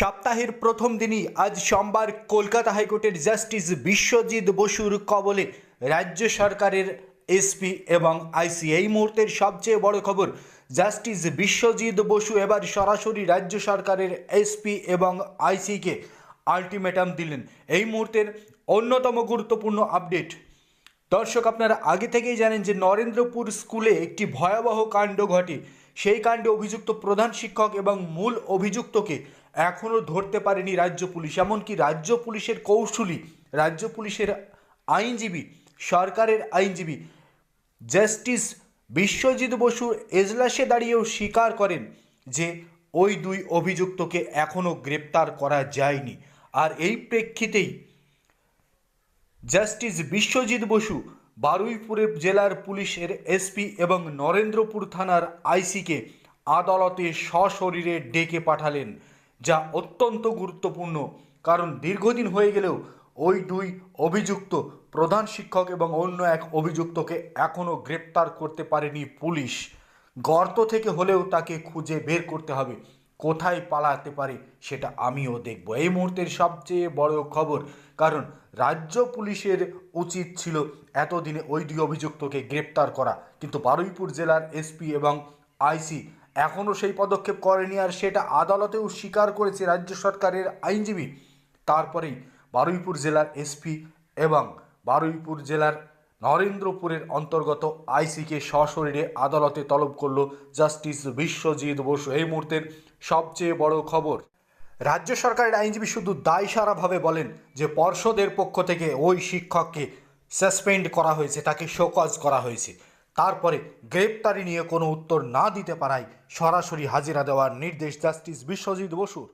সপ্তাহের প্রথম দিনই আজ সোমবার কলকাতা হাইকোর্টের জাস্টিস বিশ্বজিৎ বসুর কবলে রাজ্য সরকারের এসপি এবং আইসি এই মুহূর্তের সবচেয়ে বড় খবর, জাস্টিস বিশ্বজিৎ বসু এবার সরাসরি রাজ্য সরকারের এসপি এবং আইসিকে আলটিমেটাম দিলেন। এই মুহূর্তের অন্যতম গুরুত্বপূর্ণ আপডেট। দর্শক, আপনারা আগে থেকেই জানেন যে নরেন্দ্রপুর স্কুলে একটি ভয়াবহ কাণ্ড ঘটে। সেই কাণ্ডে অভিযুক্ত প্রধান শিক্ষক এবং মূল অভিযুক্তকে এখনও ধরতে পারেনি রাজ্য পুলিশ। এমনকি রাজ্য পুলিশের কৌশলী রাজ্য পুলিশের আইনজীবী, সরকারের আইনজীবী জাস্টিস বিশ্বজিৎ বসু এজলাসে দাঁড়িয়েও স্বীকার করেন যে ওই দুই অভিযুক্তকে এখনও গ্রেপ্তার করা যায়নি। আর এই প্রেক্ষিতেই জাস্টিস বিশ্বজিৎ বসু বারুইপুরে জেলার পুলিশের এসপি এবং নরেন্দ্রপুর থানার আইসিকে আদালতে সশরীরে ডেকে পাঠালেন। যা অত্যন্ত গুরুত্বপূর্ণ, কারণ দীর্ঘদিন হয়ে গেলেও ওই দুই অভিযুক্ত, প্রধান শিক্ষক এবং অন্য এক অভিযুক্তকে এখনও গ্রেপ্তার করতে পারেনি পুলিশ। গর্ত থেকে হলেও তাকে খুঁজে বের করতে হবে। কোথায় পালাতে পারে সেটা আমিও দেখব। এই মুহূর্তের সবচেয়ে বড় খবর, কারণ রাজ্য পুলিশের উচিত ছিল এতদিনে ওই দুই অভিযুক্তকে গ্রেপ্তার করা। কিন্তু বারুইপুর জেলার এসপি এবং আইসি এখনও সেই পদক্ষেপ করেনি আর সেটা আদালতেও স্বীকার করেছে রাজ্য সরকারের আইনজীবী। তারপরেই বারুইপুর জেলার এসপি এবং বারুইপুর জেলার নরেন্দ্রপুরের অন্তর্গত আইসিকে সশরীরে আদালতে তলব করল জাস্টিস বিশ্বজিৎ বসু। এই মুহূর্তের সবচেয়ে বড় খবর, রাজ্য সরকারের আইনজীবী শুধু দায়সারাভাবে বলেন যে পর্ষদের পক্ষ থেকে ওই শিক্ষককে সাসপেন্ড করা হয়েছে, তাকে শোকজ করা হয়েছে। তারপরে গ্রেপ্তারি নিয়ে কোনো উত্তর না দিতে পারায় সরাসরি হাজিরা দেওয়ার নির্দেশ জাস্টিস বিশ্বজিৎ বসুর।